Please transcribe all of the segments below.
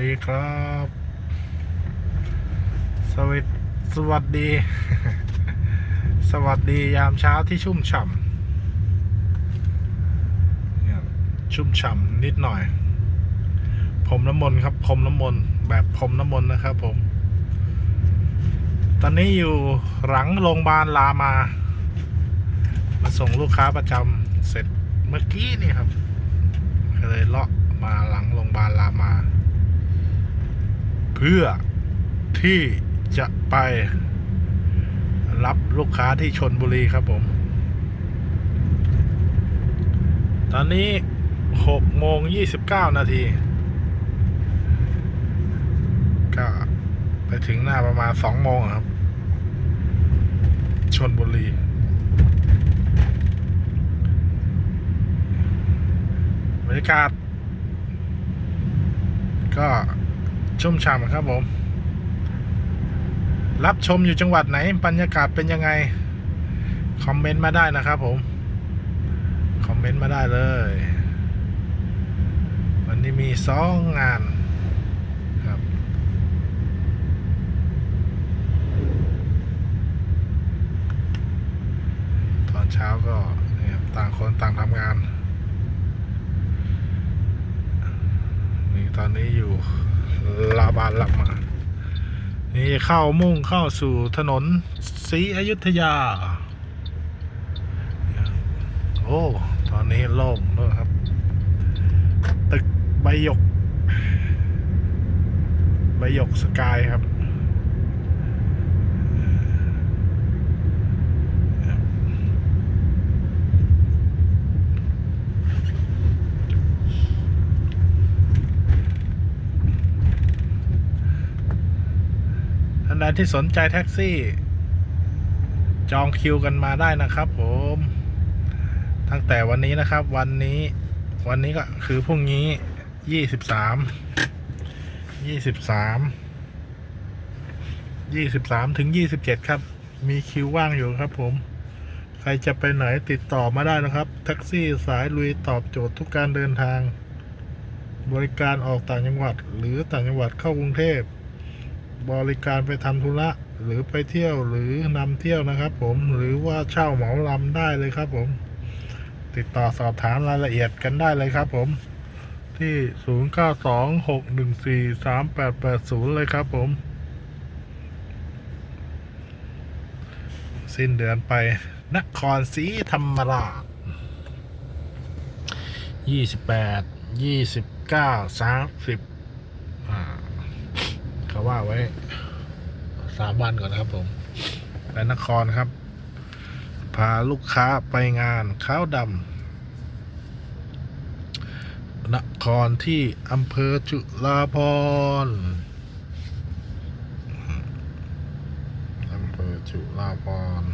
ดีครับ สวัสดสวัสดี สวัสดียามเช้าที่ชุ่มฉ่ำเนี่ยชุ่มฉ่ำนิดหน่อย ผมน้ำมนต์ครับพรมน้ำมนต์แบบพรมน้ำมนต์นะครับผม ตอนนี้อยู่หลังโรงพยาบาลรามา มาส่งลูกค้าประจำเสร็จเมื่อกี้นี่ครับ ก็เลยเลาะมาหลังโรงพยาบาลรามา พื่อที่จะไปรับลูกค้าที่ชนบุรีครับผม ตอนนี้หกโมงยี่สิบเก้านาที ก็ไปถึงหน้าประมาณสองโมงครับ ชนบุรี บรรยากาศ ก็ ชุ่มฉ่ำครับผม รับชมอยู่จังหวัดไหนบรรยากาศเป็นยังไง คอมเมนต์มาได้นะครับผม คอมเมนต์มาได้เลย วันนี้มีสองงานครับ ตอนเช้าก็เนี่ยต่างคนต่างทำงานนี่ตอนนี้อยู่ ลาบานลับมา นี่เข้ามุ่งเข้าสู่ถนนศรีอยุธยา โอ้ ตอนนี้โล่งด้วยครับ ตึกใบหยก ใบหยกสกายครับ นที่สนใจแท็กซี่ จองคิวกันมาได้นะครับ ผม ตั้งแต่วันนี้นะครับ วันนี้ วันนี้ก็คือพรุ่งนี้ยี่สิบสามยี่สิบสามยี่สิบสามถึงยี่สิบเจ็ดครับ มีคิวว่างอยู่ครับ ผม ใครจะไปไหนติดต่อมาได้นะครับ แท็กซี่สายลุยตอบโจทย์ทุกการเดินทาง บริการออกต่างจังหวัด หรือต่างจังหวัดเข้ากรุงเทพ บริการไปทำธุระหรือไปเที่ยวหรือนำเที่ยวนะครับผมหรือว่าเช่าเหมาลำได้เลยครับผม ติดต่อสอบถามรายละเอียดกันได้เลยครับผมที่ 0926143880 เลยครับผม สิ้นเดือนไป นครศรีธรรมราช 28 29 30 ว่าไว้สามวันก่อนนะครับผมไปนครครับ พาลูกค้าไปงานข้าวดำนครที่อำเภอจุฬาภรณ์อำเภอจุฬาภรณ์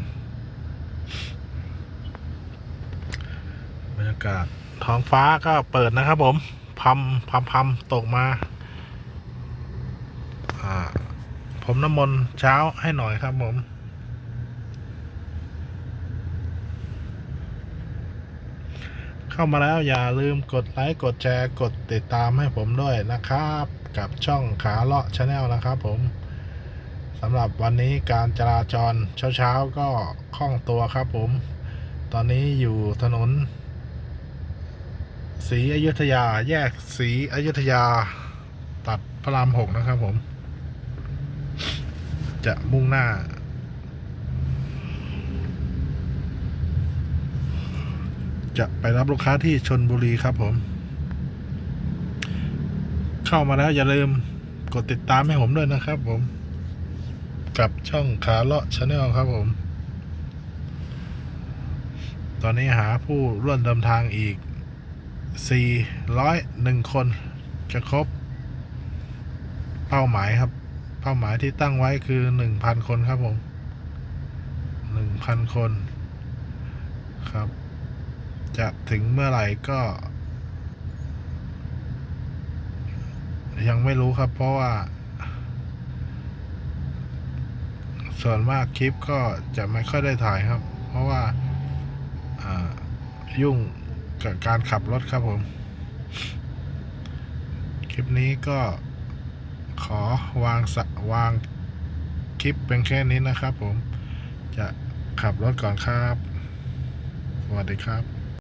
บรรยากาศท้องฟ้าก็เปิดนะครับผมพัมพัมพัมตกมาอ่า ผมน้ำมนต์เช้าให้หน่อยครับผม เข้ามาแล้วอย่าลืมกดไลค์กดแชร์กดติดตามให้ผมด้วยนะครับ กับช่องขาเลาะชาแนลนะครับผมสำหรับวันนี้การจราจรเช้าๆก็คล่องตัวครับผม ตอนนี้อยู่ถนนศรีอยุธยาแยกศรีอยุธยา ตัดพระรามหกนะครับผม จะมุ่งหน้า จะไปรับลูกค้าที่ชนบุรีครับผม เข้ามาแล้วอย่าลืมกดติดตามให้ผมด้วยนะครับผม กับช่องขาเลาะชาแนลครับผม ตอนนี้หาผู้ร่วมเดินทางอีก 401 คนจะครบ เป้าหมายครับ ป้าหมายที่ตั้งไว้คือ1,000คนครับผม1,000คนครับ จะถึงเมื่อไหร่ก็ ยังไม่รู้ครับเพราะว่า ส่วนมากคลิปก็จะไม่ค่อยได้ถ่ายครับ เพราะว่าอ่ายุ่งกับการขับรถครับผม คลิปนี้ก็ ขอวางสวางคลิปเป็นแค่นี้นะครับผมจะขับรถก่อนครับ สวัสดีครับ